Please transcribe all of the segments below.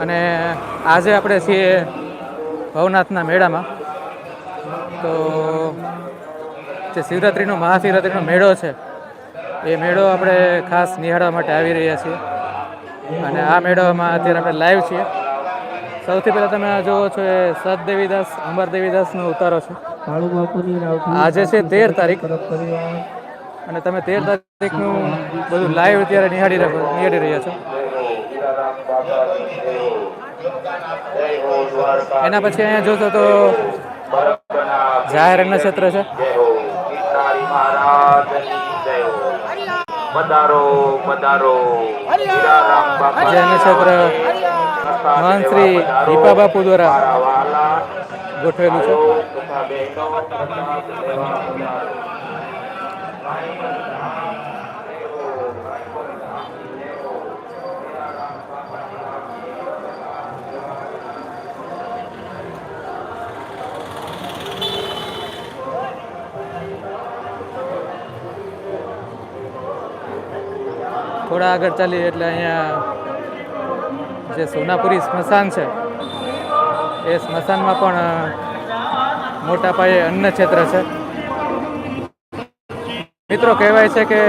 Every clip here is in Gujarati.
અને આજે આપણે છીએ ભવનાથના મેળામાં. તો જે શિવરાત્રિનો મહાશિવરાત્રિનો મેળો છે, એ મેળો આપણે ખાસ નિહાળવા માટે આવી રહ્યા છીએ. અને આ મેળામાં અત્યારે આપણે લાઈવ છીએ. સૌથી પહેલાં તમે જુઓ છો એ સત દેવીદાસ અમર દેવીદાસનો ઉતારો છે. આજે છે તેર તારીખ. અને તમે તેર તારીખનું બધું લાઈવ અત્યારે નિહાળી નિહાળી રહ્યા છો. એના પછી અહીંયા જોશો તો જાહેર ક્ષેત્ર છે. ક્ષેત્ર મહાન શ્રી દીપા બાપુ દ્વારા વાલા ગોઠવેલું છે. થોડા આગળ ચાલીએ એટલે અહીંયા જે સોનાપુરી સ્મશાન છે, એ સ્મશાનમાં પણ મોટા પાયે અન્ન ક્ષેત્ર છે. મિત્રો, કહેવાય છે કે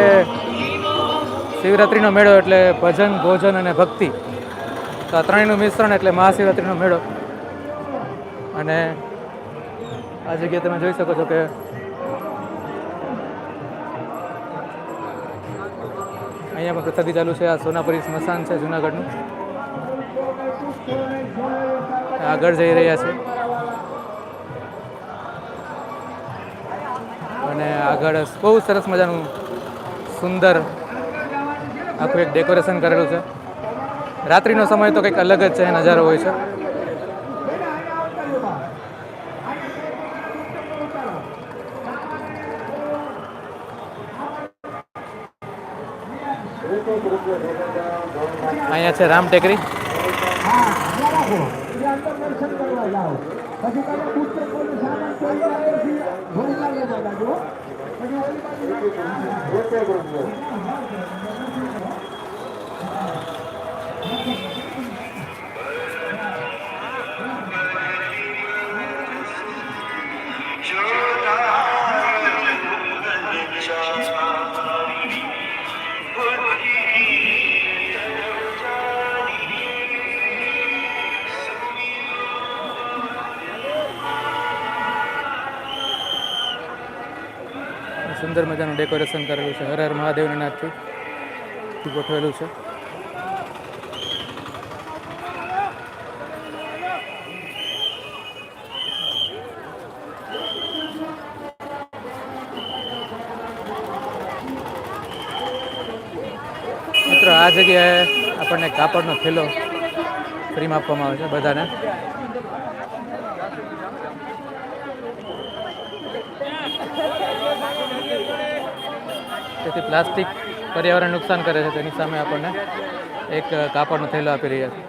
શિવરાત્રિનો મેળો એટલે ભજન, ભોજન અને ભક્તિ. તો આ ત્રણેયનું મિશ્રણ એટલે મહાશિવરાત્રિનો મેળો. અને આ જગ્યાએ તમે જોઈ શકો છો કે અહીંયા પણ પ્રસાદી ચાલુ છે. આ સોનાપુરી સ્મશાન છે જુનાગઢનું. આગળ જઈ રહ્યા છે. અને આગળ બહુ સરસ મજાનું સુંદર આખું એક ડેકોરેશન કરેલું છે. રાત્રિનો સમય તો કંઈક અલગ જ છે, નજારો હોય છે. અહીંયા છે રામ ટેકરી. સુંદર મજાનું ડેકોરેશન કરેલું છે. હર હર મહાદેવના નાથથી ગોઠવેલું છે. મિત્રો, આ જગ્યાએ આપણને કાપડનો થેલો ફ્રીમાં આપવામાં આવે છે બધાને. તેથી પ્લાસ્ટિક પર્યાવરણ નુકસાન કરે છે તેની સામે આપણને એક કાપડનો થેલો આપી રહ્યા છે.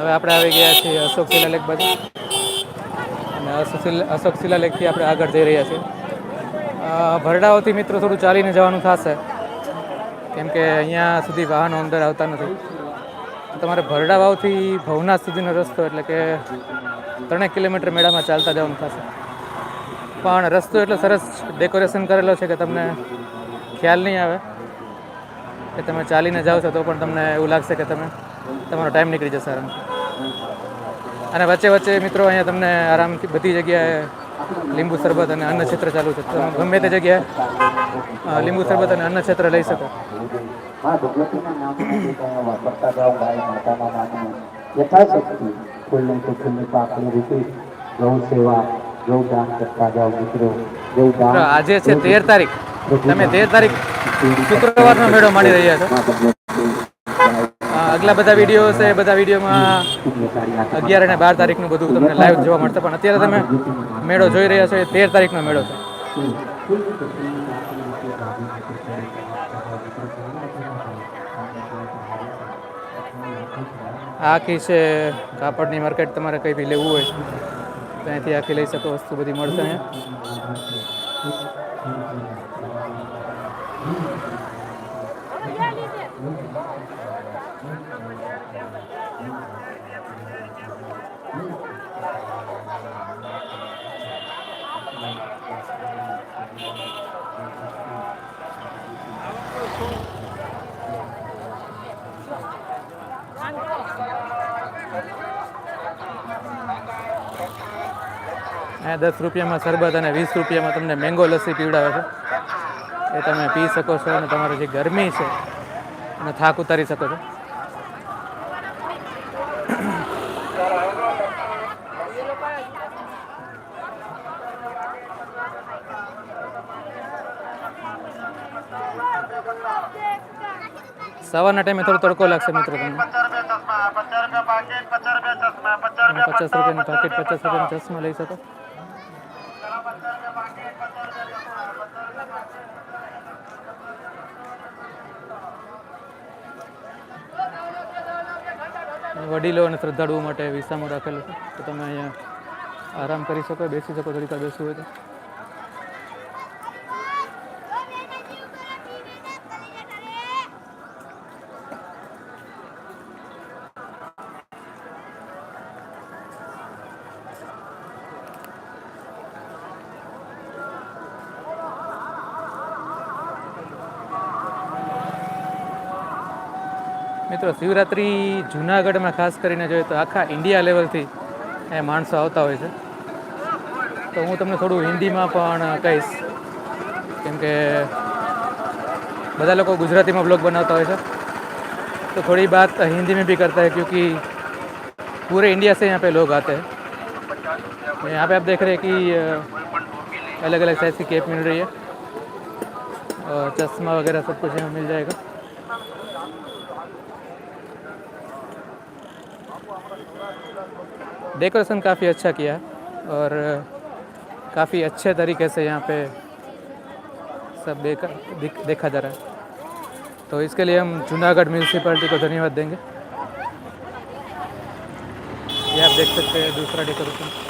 હવે આપણે આવી ગયા છીએ અશોક શિલાલેખ બાજુ. અને અશોક અશોક શિલાલેખથી આપણે આગળ જઈ રહ્યા છીએ. ભરડાઓથી મિત્રો થોડું ચાલીને જવાનું થશે. કેમ કે અહીંયા સુધી વાહનો અંદર આવતા નથી. તમારે ભરડા વાવથી ભવનાથ સુધીનો રસ્તો એટલે કે ત્રણેક કિલોમીટર મેળામાં ચાલતા જવાનું થશે. પણ રસ્તો એટલો સરસ ડેકોરેશન કરેલો છે કે તમને ખ્યાલ નહીં આવે. કે તમે ચાલીને જાઓ છો તો પણ તમને એવું લાગશે કે તમે, તમારો ટાઈમ નીકળી જશે આરામથી. અને વચ્ચે વચ્ચે મિત્રો અહીંયા તમને આરામથી બધી જગ્યાએ લીંબુ શરબત અને અન્ન ક્ષેત્ર ચાલુ છે. તમે ગમે તે જગ્યાએ લીંબુ શરબત અને અન્ન ક્ષેત્ર લઈ શકો. આજે છે તેર તારીખ. તમે તેર તારીખ શુક્રવારનો મેળો માણી રહ્યા છો. આગલા બધા વીડિયો છે બધા વિડીયોમાં અગિયાર અને બાર તારીખનું બધું તમને લાઈવ જોવા મળશે. પણ અત્યારે તમે મેળો જોઈ રહ્યા છો, એ તેર તારીખનો મેળો છે. આખી છે કાપડની માર્કેટ તમારે કંઈ બી લેવું હોય ત્યાંથી આખી લઈ શકો, વસ્તુ બધી મળશે અહીંયા. અહીંયા દસ રૂપિયામાં શરબત અને વીસ રૂપિયામાં તમને મેંગો લસ્સી પીવડાવે છે. એ તમે પી શકો છો અને તમારી જે ગરમી છે અને થાક ઉતારી શકો છો. સવારના ટાઈમે થોડો તડકો લાગશે મિત્રો તમને. પચાસ રૂપિયાનું પાકીટ પચાસ રૂપિયાનું ચશ્મા લઈ શકો. વડીલો અને શ્રદ્ધાળુઓ માટે વિસામો રાખેલો છે. તો તમે અહીંયા આરામ કરી શકો, બેસી શકો થોડીક બેસવું હોય તો. મિત્રો શિવરાત્રિ જુનાગઢમાં ખાસ કરીને જોઈએ તો આખા ઇન્ડિયા લેવલથી એ માણસો આવતા હોય છે તો હું તમને થોડું હિન્દીમાં પણ કહીશ કેમ કે બધા લોકો ગુજરાતીમાં બ્લોગ બનાવતા હોય છે तो थोड़ी बात हिंदी में भी करता है क्योंकि पूरे इंडिया से यहाँ पे लोग आते हैं यहाँ पे आप देख रहे हैं कि अलग अलग साइज़ की कैप मिल रही है और चश्मा वगैरह सब कुछ यहाँ मिल जाएगा डेकोरेशन काफ़ी अच्छा किया है और काफ़ी अच्छे तरीके से यहाँ पे सब देखा दिख, जा रहा है। तो इसके लिए हम जूनागढ़ म्यूनसिपैलिटी को धन्यवाद देंगे। ये आप देख सकते हैं दूसरा डेकोरेशन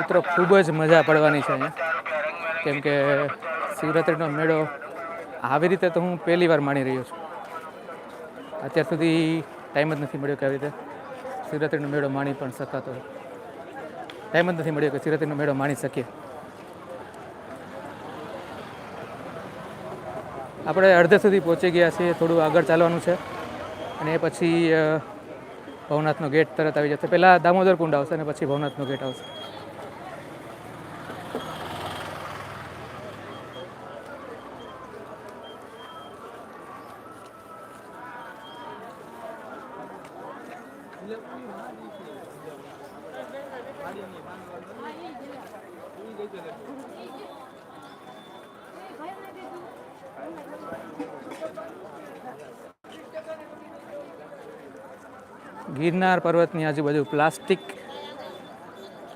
મિત્રો ખૂબ જ મજા પડવાની છે અહીંયા. કેમ કે શિવરાત્રિનો મેળો આવી રીતે તો હું પહેલી વાર માણી રહ્યો છું. અત્યાર સુધી ટાઈમ જ નથી મળ્યો કે આવી રીતે શિવરાત્રિનો મેળો માણી પણ શકાતો. ટાઈમ જ નથી મળ્યો કે શિવરાત્રિનો મેળો માણી શકીએ. આપણે અડધે સુધી પહોંચી ગયા છીએ, થોડું આગળ ચાલવાનું છે. અને એ પછી ભવનાથનો ગેટ તરત આવી જશે. પહેલાં દામોદર કુંડ આવશે અને પછી ભવનાથનો ગેટ આવશે. ગિરનાર પર્વતની આજુબાજુ પ્લાસ્ટિક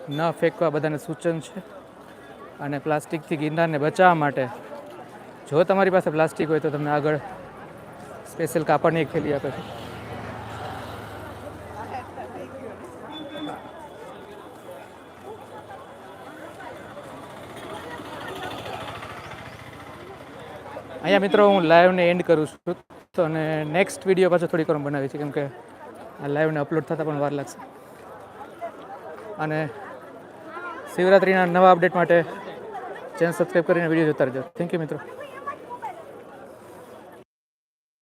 ન ફેંકવા બધાને સૂચન છે. અને પ્લાસ્ટિકથી ગિરનારને બચાવવા માટે જો તમારી પાસે પ્લાસ્ટિક હોય તો તમને આગળ સ્પેશિયલ કાપડની એક થેલી આપે છે. અહીંયા મિત્રો હું લાઈવને એન્ડ કરું છું. તો અને નેક્સ્ટ વીડિયો પાછો થોડીક વાર બનાવી છે કેમકે આ લાઈવને અપલોડ થતાં પણ વાર લાગશે. અને શિવરાત્રિના નવા અપડેટ માટે ચેનલ સબસ્ક્રાઈબ કરીને વીડિયો જોતા રહેજો. થેન્ક યુ મિત્રો.